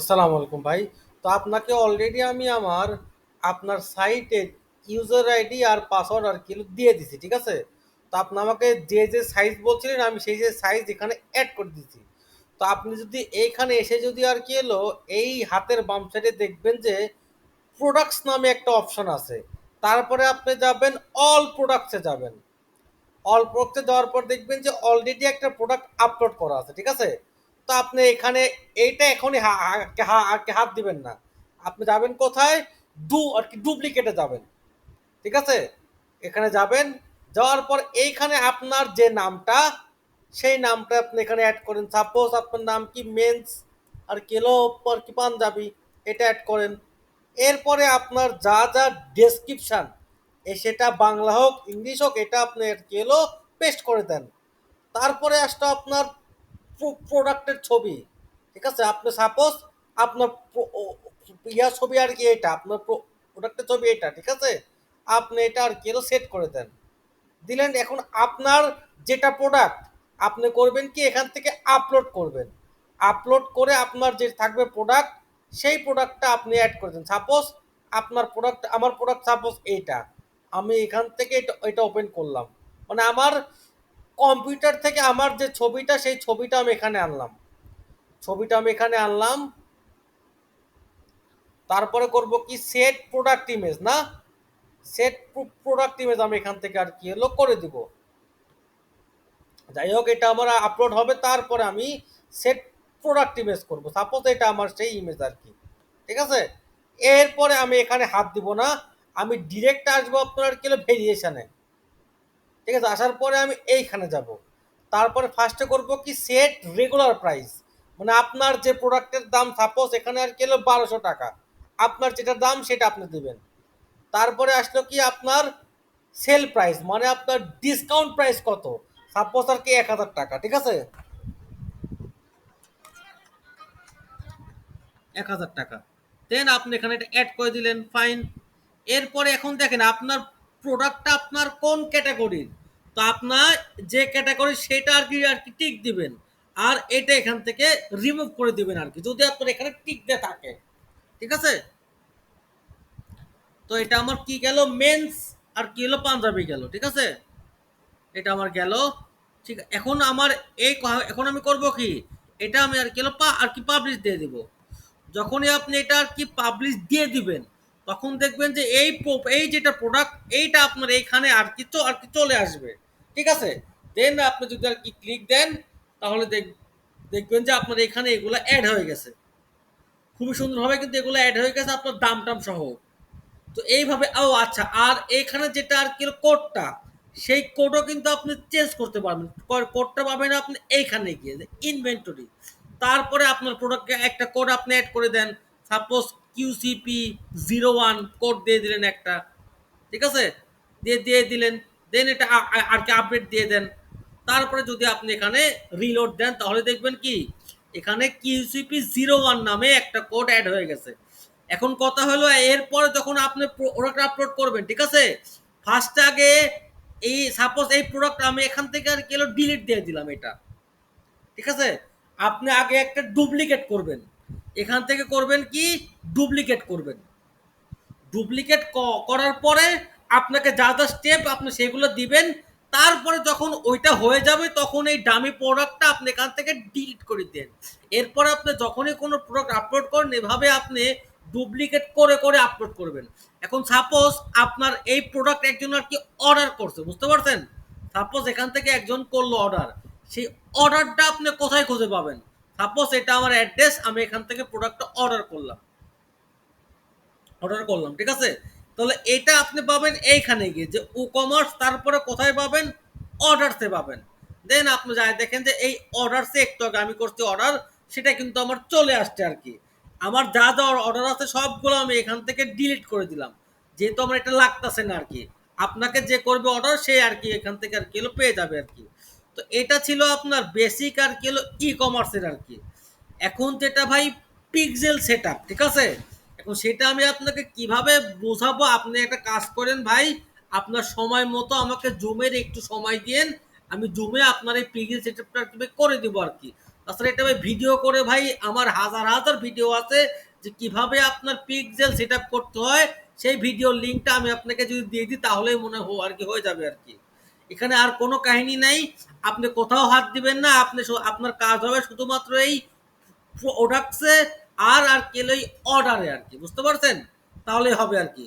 আসসালামু আলাইকুম ভাই। তো আপনাকে অলরেডি আমি আমার আপনার সাইটে ইউজার আইডি আর পাসওয়ার্ড আর কি দিয়ে দিছি, ঠিক আছে? তো আপনি আমাকে যে, যে সাইজ বলছিলেন আমি সেই, যে সাইজ এখানে অ্যাড করে দিছি। তো আপনি যদি এইখানে এসে যদি আর কি এলো এই হাতের বাম সাইডে দেখবেন যে প্রোডাক্টস নামে একটা অপশন আছে। তারপরে আপনি যাবেন অল প্রোডাক্টস যাবেন। অল প্রোডাক্টস যাওয়ার পর দেখবেন যে অলরেডি একটা প্রোডাক্ট আপলোড করা আছে, ঠিক আছে? তো আপনি এখানে এইটা এখনই হাত দিবেন না। আপনি যাবেন কোথায়? ডু আরকি ডুপ্লিকেটে যাবেন। ঠিক আছে? এখানে যাবেন, যাওয়ার পর এইখানে আপনার যে নামটা, সেই নামটা আপনি এখানে অ্যাড করেন। সাপোজ আপনার নাম কি মেন্স আর কি হলো আর কি পাঞ্জাবি এটা অ্যাড করেন। এরপরে আপনার যা, যা ডেসক্রিপশন সেটা বাংলা হোক, ইংলিশ হোক এটা আপনি আর কি পেস্ট করে দেন। তারপরে আসলো আপনার প্রোডাক্টের ছবি। ঠিক আছে? আপনি সাপোজ আপনার ইয়ার ছবি আর কি এটা, আপনার প্রো প্রোডাক্টের ছবি এটা, ঠিক আছে? আপনি এটা আর কি সেট করে দেন। দিলেন এখন আপনার যেটা প্রোডাক্ট আপনি করবেন কি এখান থেকে আপলোড করবেন। আপলোড করে আপনার যে থাকবে প্রোডাক্ট সেই প্রোডাক্টটা আপনি অ্যাড করে দেন। সাপোজ আপনার প্রোডাক্ট আমার প্রোডাক্ট সাপোজ এইটা। আমি এখান থেকে এটা এটা ওপেন করলাম। মানে আমার কম্পিউটার থেকে আমার যে ছবিটা, সেই ছবিটা আমি এখানে আনলাম। ছবিটা আমি এখানে আনলাম। তারপরে করব কি সেট প্রোডাক্ট ইমেজ না? সেট প্রো প্রোডাক্ট ইমেজ আমি এখান থেকে আর কি হলো করে দিব। যাই হোক, এটা আমার আপলোড হবে, তারপরে আমি সেট প্রোডাক্ট ইমেজ করব। সাপোজ এটা আমার সেই ইমেজ আর কি। ঠিক আছে? এরপরে আমি এখানে হাত দিব না। আমি ডিরেক্ট আসব আপনার কি হলো ভেরিয়েশনে। ঠিক আছে? আসার পরে আমি এইখানে যাব। তারপরে ফার্স্টে করব কি সেট রেগুলার প্রাইস। মানে আপনার যে প্রোডাক্টের দাম সাপোজ এখানে আর কি হলো ৳১২০০ আপনার যেটা দাম সেটা আপনি দেবেন তারপরে আসলো কি আপনার সেল প্রাইস মানে আপনার ডিসকাউন্ট প্রাইস কত? সাপোজ আর কি ৳১০০০ ঠিক আছে? ৳১০০০ দেন আপনি এখানে এটা অ্যাড করে দিলেন, ফাইন। এরপরে এখন দেখেন আপনার প্রোডাক্টটা আপনার কোন ক্যাটেগরির। তো আপনার যে ক্যাটাগরি সেটা আর কি আর কি টিক দিবেন। আর এটা এখান থেকে রিমুভ করে দিবেন আর কি। যদি আপনার এখানে টিক দেয়া থাকে। ঠিক আছে? তো এটা আমার কি গেল মেন্স আর কি হলো পাঞ্জাবি গেল। ঠিক আছে? এটা আমার গেল। ঠিক এখন আমার এই এখন আমি করব কি? এটা আমি আর কি হলো পা আর কি পাবলিশ দিয়ে দিব। যখনই আপনি এটা আর কি পাবলিশ দিয়ে দিবেন, তখন দেখবেন যে এই এই যেটা প্রোডাক্ট এইটা আপনার এইখানে আর কি আর কি চলে আসবে। ঠিক আছে? দেন আপনি যদি আর কি ক্লিক দেন, তাহলে দেখ দেখবেন যে আপনার এখানে এগুলো অ্যাড হয়ে গেছে। খুবই সুন্দরভাবে কিন্তু এগুলো অ্যাড হয়ে গেছে, আপনার দাম-টাম সহ। তো এইভাবে, ও আচ্ছা আর এখানে যেটা আর কি কোডটা সেই কোডও কিন্তু আপনি চেঞ্জ করতে পারবেন। কোডটা পাবেন আপনি এইখানে গিয়ে ইনভেন্টরি। তারপরে আপনার প্রোডাক্টে একটা কোড আপনি অ্যাড করে দেন। সাপোজ QCP01 কোড দিয়ে দিলেন একটা। ঠিক আছে? দিয়ে দিয়ে দিলেন। দেন এটা আর কি আপডেট দিয়ে দেন। তারপরে যদি আপনি এখানে রিলোড দেন তাহলে দেখবেন কি এখানে QCP01 নামে একটা কোড অ্যাড হয়ে গেছে। এখন কথা হলো এরপরে যখন আপনি প্রোডাক্ট আপলোড করবেন, ঠিক আছে? ফার্স্ট আগে এই সাপোজ এই প্রোডাক্ট আমি এখান থেকে আর কি ডিলিট দিয়ে দিলাম এটা। ঠিক আছে? আপনি আগে একটা ডুপ্লিকেট করবেন। এখান থেকে করবেন কি ডুপ্লিকেট করবেন। ডুপ্লিকেট করার পরে আপনাকে যা, যা স্টেপ আপনি সেগুলো দিবেন। তারপরে যখন ওইটা হয়ে যাবে তখন এই ডামি প্রোডাক্টটা আপনি এখান থেকে ডিলিট করে দেন। এরপরে আপনি যখনই কোনো প্রোডাক্ট আপলোড করেন এভাবে আপনি ডুপ্লিকেট করে, করে আপলোড করবেন। এখন সাপোজ আপনার এই প্রোডাক্ট একজন আর কি অর্ডার করছে, বুঝতে পারছেন? সাপোজ এখান থেকে একজন করল অর্ডার। সেই অর্ডারটা আপনি কোথায় খুঁজে পাবেন? সাপোজ এটা আমার অ্যাড্রেস আমি এখান থেকে প্রোডাক্টটা অর্ডার করলাম। অর্ডার করলাম, ঠিক আছে? তাহলে এটা আপনি পাবেন এইখানে গিয়ে যে ই-কমার্স তারপরে কোথায় পাবেন? অর্ডারসে পাবেন। দেন আপনি যাই দেখেন যে এই অর্ডারসে একটু আগে আমি করছি অর্ডার সেটা কিন্তু আমার চলে আসছে আর কি। আমার যা, যা অর্ডার আছে সবগুলো আমি এখান থেকে ডিলিট করে দিলাম। যেহেতু আমার এটা লাগতাছে না আর কি। আপনাকে যে করবে অর্ডার সে আর কি এখান থেকে আর কি পেয়ে যাবে আর কি। তো এটা ছিল আপনার বেসিক আর কি হলো ই-কমার্সের আর কি। এখন যেটা ভাই পিক্সেল সেটআপ, ঠিক আছে? এখন সেটা আমি আপনাকে কীভাবে বোঝাবো আপনি একটা কাজ করেন ভাই, আপনার সময় মতো আমাকে জুমের একটু সময় দিয়েন। আমি জুমে আপনার এই পিক্সেল সেটআপটা করে দিব আর কি। তাছাড়া এটা ভাই ভিডিও করে ভাই আমার হাজার হাজার ভিডিও আছে যে কীভাবে আপনার পিক্সেল সেট করতে হয় সেই ভিডিওর লিঙ্কটা আমি আপনাকে যদি দিয়ে দিই তাহলেই মনে হয় আর কি হয়ে যাবে আর কি এখানে আর কোনো কাহিনী নাই। আপনি কোথাও হাত দিবেন না, আপনি আপনার কাজ হবে শুধুমাত্র এই প্রোডাক্টসে আর আর কেলো অর্ডারে আর কি, বুঝতে পারছেন? তাহলেই হবে আর কি।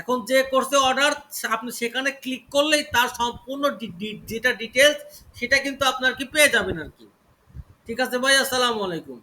এখন যে করছে অর্ডার আপনি সেখানে ক্লিক করলেই তার সম্পূর্ণ যেটা ডিটেলস সেটা কিন্তু আপনার কি পেয়ে যাবেন আর কি। ঠিক আছে ভাই, আসসালামু আলাইকুম।